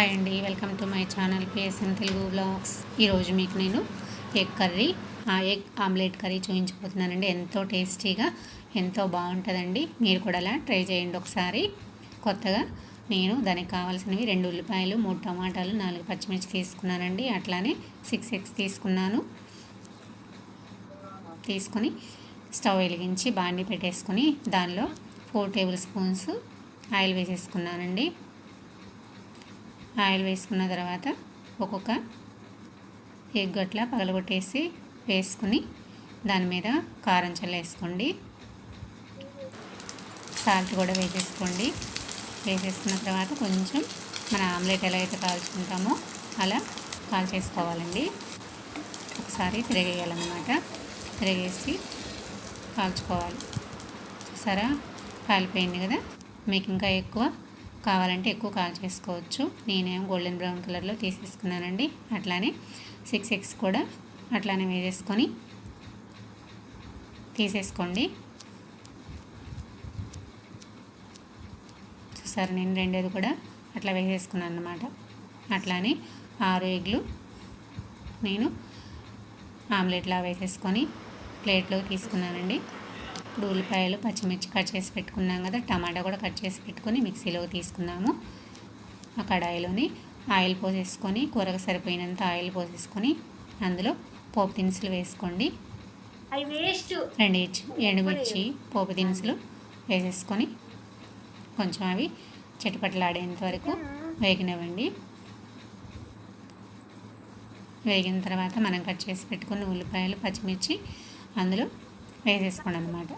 Hi అండి welcome to my channel P S M Telugu blogs. ఈరోజు మీకు నేను ఎగ్ కర్రీ ఆ ఎగ్ ఆమ్లెట్ కర్రీ చూపించబోతున్నానండి ఎంతో టేస్టీగా ఎంతో బాగుంటుందండి. మీరు కూడా అలా ట్రై చేయండి ఒకసారి. కొత్తగా నేను దానికి కావాల్సినవి రెండు ఉల్లిపాయలు మూడు టమాటాలు నాలుగు పచ్చిమిర్చి తీసుకున్నానండి. అట్లానే సిక్స్ ఎగ్స్ తీసుకున్నాను. తీసుకొని స్టవ్ వెలిగించి బాండి పెట్టేసుకొని దానిలో ఫోర్ టేబుల్ స్పూన్స్ ఆయిల్ వేసేసుకున్నానండి. ఆయిల్ వేసుకున్న తర్వాత ఒక్కొక్క ఎగ్ అట్లా పగలగొట్టేసి వేసుకుని దాని మీద కారం చల్లేసుకోండి సాల్ట్ కూడా వేసేసుకోండి. వేసేసుకున్న తర్వాత కొంచెం మన ఆమ్లెట్ ఎలా అయితే కాల్చుకుంటామో అలా కాల్చేసుకోవాలండి. ఒకసారి తిరగేయాలన్నమాట. తిరగేసి కాల్చుకోవాలి. సరే కాలిపోయింది కదా? మీకు ఇంకా ఎక్కువ కావాలంటే ఎక్కువ కాల్ చేసుకోవచ్చు. నేనేం గోల్డెన్ బ్రౌన్ కలర్లో తీసేసుకున్నానండి. అట్లానే సిక్స్ ఎగ్స్ కూడా అట్లానే వేసేసుకొని తీసేసుకోండి. చూసారు నేను రెండేది కూడా అట్లా వేసేసుకున్నాను అనమాట అట్లానే ఆరు ఎగ్లు నేను ఆమ్లెట్లా వేసేసుకొని ప్లేట్లో తీసుకున్నానండి. ఇప్పుడు ఉల్లిపాయలు పచ్చిమిర్చి కట్ చేసి పెట్టుకున్నాం కదా టమాటా కూడా కట్ చేసి పెట్టుకొని మిక్సీలో తీసుకున్నాము. ఆ కడాయిలోని ఆయిల్ పోసేసుకొని కూరకు సరిపోయినంత ఆయిల్ పోసేసుకొని అందులో పోపు దినుసులు వేసుకోండి. రెండు ఎండుమిర్చి పోపు దినుసులు వేసేసుకొని కొంచెం అవి చిటపటలాడేంత వరకు వేగినవ్వండి వేగిన తర్వాత మనం కట్ చేసి పెట్టుకున్న ఉల్లిపాయలు పచ్చిమిర్చి అందులో వేసేసుకోండి అనమాట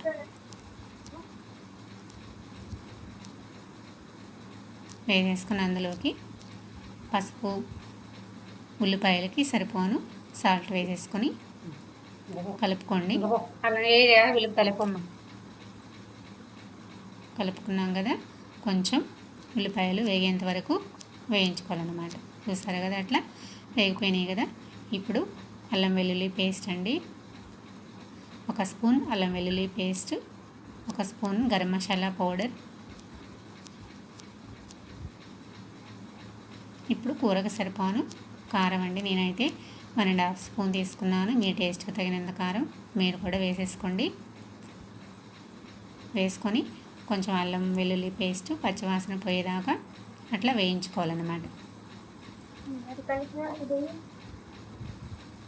వేసేసుకుని అందులోకి పసుపు ఉల్లిపాయలకి సరిపోను. సాల్ట్ వేసేసుకొని కలుపుకోండి. కలుపుకున్నాం కదా కొంచెం ఉల్లిపాయలు వేగేంత వరకు వేయించుకోవాలన్నమాట. చూసారు కదా అట్లా వేగిపోయినాయి కదా. ఇప్పుడు అల్లం వెల్లుల్లి పేస్ట్ అండి. ఒక స్పూన్ అల్లం వెల్లుల్లి పేస్ట్ ఒక స్పూన్ గరం మసాలా పౌడర్. ఇప్పుడు కూరకు సరిపోను. కారం అండి నేనైతే వన్ అండ్ హాఫ్ స్పూన్ తీసుకున్నాను. మీ టేస్ట్కి తగినంత కారం మీరు కూడా వేసేసుకోండి. వేసుకొని కొంచెం అల్లం వెల్లుల్లి పేస్ట్ పచ్చివాసన పోయేదాకా అట్లా వేయించుకోవాలన్నమాట.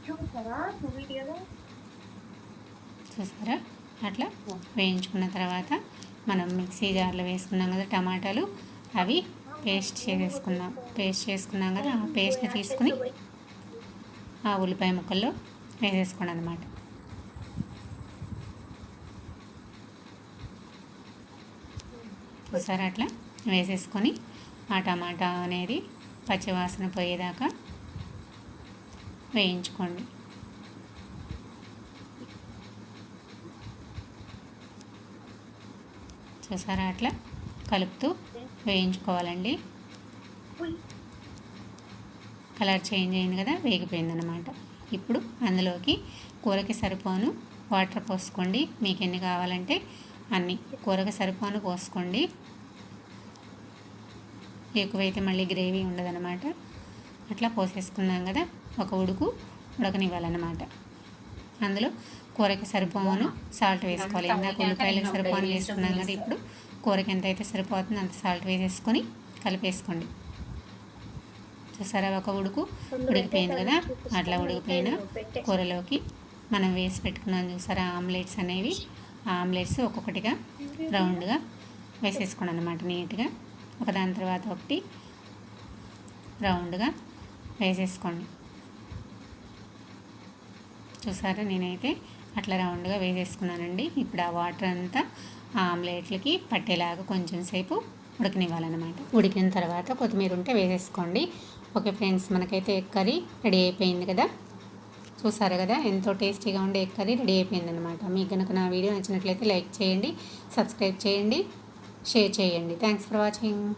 చూసారా? చూసారా? అట్లా వేయించుకున్న తర్వాత మనం మిక్సీ జార్లో వేసుకున్నాం కదా టమాటాలు అవి పేస్ట్ చేసేసుకున్నాం పేస్ట్ చేసుకున్నాం కదా ఆ పేస్ట్ని తీసుకుని ఆ ఉల్లిపాయ ముక్కల్లో వేసేసుకోండి అనమాట చూసారా అట్లా? వేసేసుకొని ఆ టమాటా అనేది పచ్చివాసన పోయేదాకా వేయించుకోండి. ఒకసారి అట్లా కలుపుతూ వేయించుకోవాలండి. కలర్ చేంజ్ అయింది కదా వేగిపోయిందనమాట ఇప్పుడు అందులోకి కూరకి సరిపోను వాటర్ పోసుకోండి. మీకు ఎన్ని కావాలంటే అన్ని. కూరకి సరిపోను పోసుకోండి. ఎక్కువైతే మళ్ళీ గ్రేవీ ఉండదనమాట అట్లా పోసేసుకున్నాం కదా ఒక ఉడుకు ఉడకనివ్వాలన్నమాట. అందులో కూరకి సరిపోను. సాల్ట్ వేసుకోవాలి. ఇందాక ఉల్లిపాయలకు సరిపోను వేసుకున్నాం కదా. ఇప్పుడు. కూరకి ఎంత అయితే సరిపోతుందో అంత సాల్ట్ వేసేసుకొని కలిపేసుకోండి. చూసారా? ఒక ఉడుకు ఉడికిపోయింది కదా? అట్లా ఉడికిపోయిన కూరలోకి మనం వేసి పెట్టుకున్నాం చూసారా? ఆమ్లెట్స్ అనేవి. ఆమ్లెట్స్ ఒక్కొక్కటిగా రౌండ్గా వేసేసుకోండి అనమాట నీట్గా. ఒకదాని తర్వాత ఒకటి రౌండ్గా వేసేసుకోండి. చూసారా? నేనైతే అట్లా రౌండ్గా వేసేసుకున్నానండి. ఇప్పుడు ఆ వాటర్ అంతా ఆ ఆమ్లెట్లకి పట్టేలాగా కొంచెం సేపు ఉడకనివ్వాలన్నమాట. ఉడికిన తర్వాత కొత్తిమీర ఉంటే వేసేసుకోండి. ఓకే ఫ్రెండ్స్ మనకైతే ఎగ్ కర్రీ రెడీ అయిపోయింది కదా? చూసారు కదా? ఎంతో టేస్టీగా ఉండే ఎగ్ కర్రీ రెడీ అయిపోయింది అనమాట మీకు కనుక నా వీడియో నచ్చినట్లయితే లైక్ చేయండి సబ్స్క్రైబ్ చేయండి షేర్ చేయండి. Thanks for watching.